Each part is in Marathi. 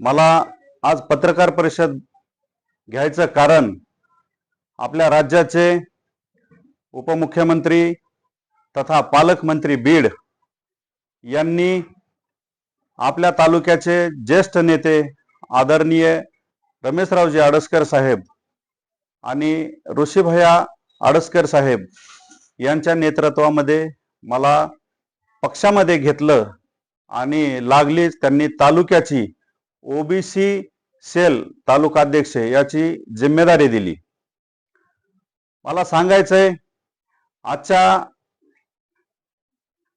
मला आज पत्रकार परिषद घ्यायचं कारण आपल्या राज्याचे उपमुख्यमंत्री तथा पालकमंत्री बीड यांनी आपल्या तालुक्याचे ज्येष्ठ नेते आदरणीय रमेशरावजी आडसकर साहेब आणि ऋषीभया आडसकर साहेब यांच्या नेतृत्वामध्ये मला पक्षामध्ये घेतलं आणि लागलीच त्यांनी तालुक्याची ओबीसी सेल तालुकाध्यक्ष याची जिम्मेदारी दिली. मला सांगायचंय आजच्या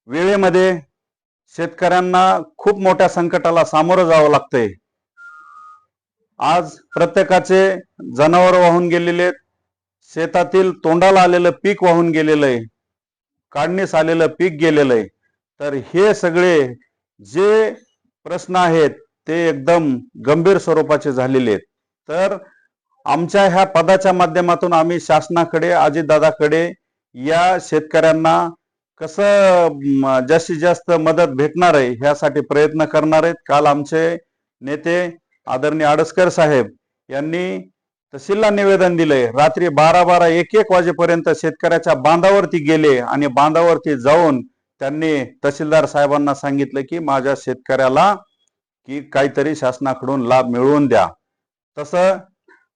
वेळेमध्ये शेतकऱ्यांना खूप मोठ्या संकटाला सामोरं जावं लागतंय. आज प्रत्येकाचे जनावर वाहून गेलेले आहेत. शेतातील तोंडाला आलेलं पीक वाहून गेलेलं आहे. काढणीस आलेलं पीक गेलेलं आहे. तर हे सगळे जे प्रश्न आहेत ते एकदम गंभीर स्वरूपाचे झालेले आहेत. तर आमच्या ह्या पदाच्या माध्यमातून आम्ही शासनाकडे अजितदादाकडे या शेतकऱ्यांना कसं जास्तीत जास्त मदत भेटणार आहे ह्यासाठी प्रयत्न करणार आहेत. काल आमचे नेते आदरणीय आडसकर साहेब यांनी तहसीलला निवेदन दिलंय रात्री बारा बारा एक एक वाजेपर्यंत शेतकऱ्याच्या बांधावरती गेले आणि बांधावरती जाऊन त्यांनी तहसीलदार साहेबांना सांगितलं की माझ्या शेतकऱ्याला की काहीतरी शासनाकडून लाभ मिळवून द्या. तसं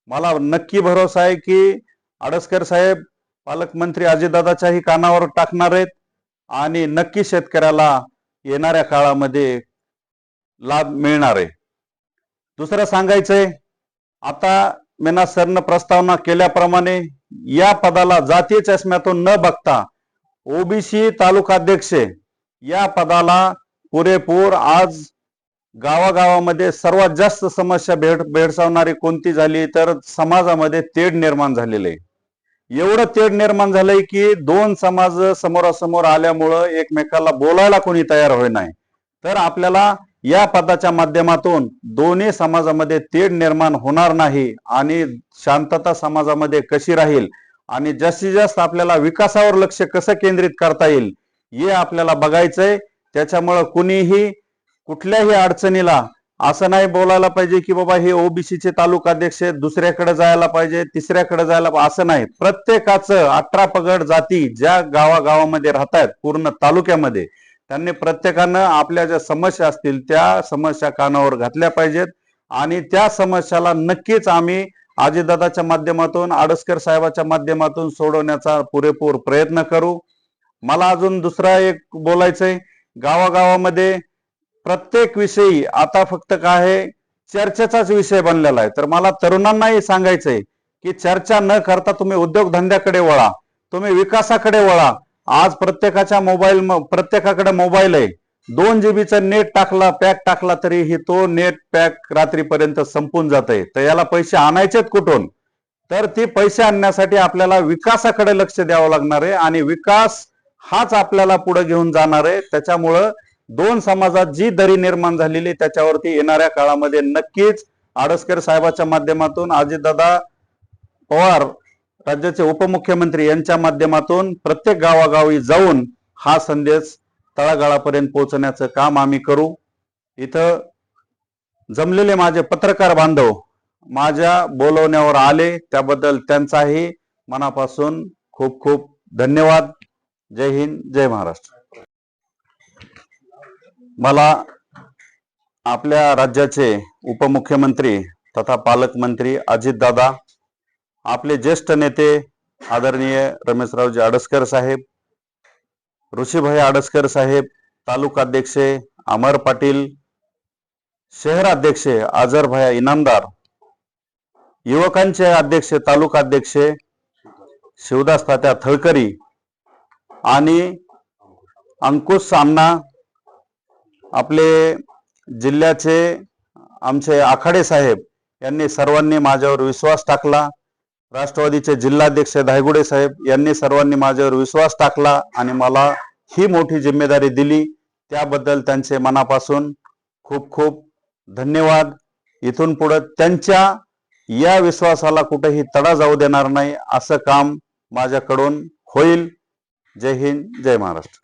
मला नक्की भरोसा आहे की आडसकर साहेब पालकमंत्री अजितदादाच्याही कानावर टाकणार आहेत आणि नक्की शेतकऱ्याला येणाऱ्या काळामध्ये लाभ मिळणार आहे. दुसरं सांगायचंय आता मेना सरनं प्रस्तावना केल्याप्रमाणे या पदाला जातीय चष्म्यातून न बघता ओबीसी तालुकाध्यक्ष या पदाला पुरेपूर आज गावागावामध्ये सर्वात जास्त समस्या भेड भेडसावणारी कोणती झाली तर समाजामध्ये तेढ निर्माण झालेलं आहे. एवढं तेढ निर्माण झालंय की दोन समाज समोरासमोर आल्यामुळं एकमेकाला बोलायला कोणी तयार होय नाही तर आपल्याला या पदाच्या माध्यमातून दोन्ही समाजामध्ये तेढ निर्माण होणार नाही आणि शांतता समाजामध्ये कशी राहील आणि जास्तीत जास्त आपल्याला विकासावर लक्ष कसं केंद्रित करता येईल हे आपल्याला बघायचंय. त्याच्यामुळं कुणीही कुठल्याही अडचणीला असं नाही बोलायला पाहिजे की बाबा हे ओबीसीचे तालुकाध्यक्ष आहेत, दुसऱ्याकडे जायला पाहिजे तिसऱ्याकडे जायला असं नाही. प्रत्येकाचं अठरा पगड जाती ज्या गावागावामध्ये राहतात पूर्ण तालुक्यामध्ये त्यांनी प्रत्येकानं आपल्या ज्या समस्या असतील त्या समस्या कानावर घातल्या पाहिजेत. आणि त्या समस्याला नक्कीच आम्ही आजीदादाच्या माध्यमातून आडसकर साहेबाच्या माध्यमातून सोडवण्याचा पुरेपूर प्रयत्न करू. मला अजून दुसरा एक बोलायचंय. गावागावामध्ये प्रत्येक विषयी आता फक्त काय आहे चर्चेचाच विषय बनलेला आहे. तर मला तरुणांनाही सांगायचंय की चर्चा न करता तुम्ही उद्योगधंद्याकडे वळा तुम्ही विकासाकडे वळा. आज प्रत्येकाच्या मोबाईल प्रत्येकाकडे मोबाईल आहे. दोन जीबीचा नेट टाकला पॅक टाकला तरीही तो नेट पॅक रात्रीपर्यंत संपून जात आहे तर याला पैसे आणायचेत कुठून? तर ते पैसे आणण्यासाठी आपल्याला विकासाकडे लक्ष द्यावं लागणार आहे आणि विकास हाच आपल्याला पुढे घेऊन जाणार आहे. त्याच्यामुळं दोन समाजात जी दरी निर्माण झालेली त्याच्यावरती येणाऱ्या काळामध्ये नक्कीच आडसकर साहेबाच्या माध्यमातून अजितदादा पवार राज्याचे उपमुख्यमंत्री यांच्या माध्यमातून प्रत्येक गावागावी जाऊन हा संदेश तळागाळापर्यंत पोहोचण्याचं काम आम्ही करू. इथं जमलेले माझे पत्रकार बांधव माझ्या बोलवण्यावर आले त्याबद्दल त्यांचाही मनापासून खूप खूप धन्यवाद. जय हिंद जय महाराष्ट्र. मला आपल्या राज्याचे उपमुख्यमंत्री तथा पालकमंत्री अजितदादा आपले ज्येष्ठ नेते आदरणीय रमेशरावजी आडसकर साहेब ऋषीभाई आडसकर साहेब तालुकाध्यक्ष अमर पाटील शहराध्यक्ष आझरभाया इनामदार युवकांचे अध्यक्ष तालुकाध्यक्ष शिवदास तात्या थळकरी आणि अंकुश सामना आपले जिल्ह्याचे आमचे आखाडे साहेब यांनी सर्वांनी माझ्यावर विश्वास टाकला. राष्ट्रवादीचे जिल्हाध्यक्ष धायगुडे साहेब यांनी सर्वांनी माझ्यावर विश्वास टाकला आणि मला ही मोठी जिम्मेदारी दिली. त्याबद्दल त्यांचे मनापासून खूप खूप धन्यवाद. इथून पुढे त्यांच्या या विश्वासाला कुठेही तडा जाऊ देणार नाही. असं काम माझ्याकडून होईल. जय हिंद जय महाराष्ट्र.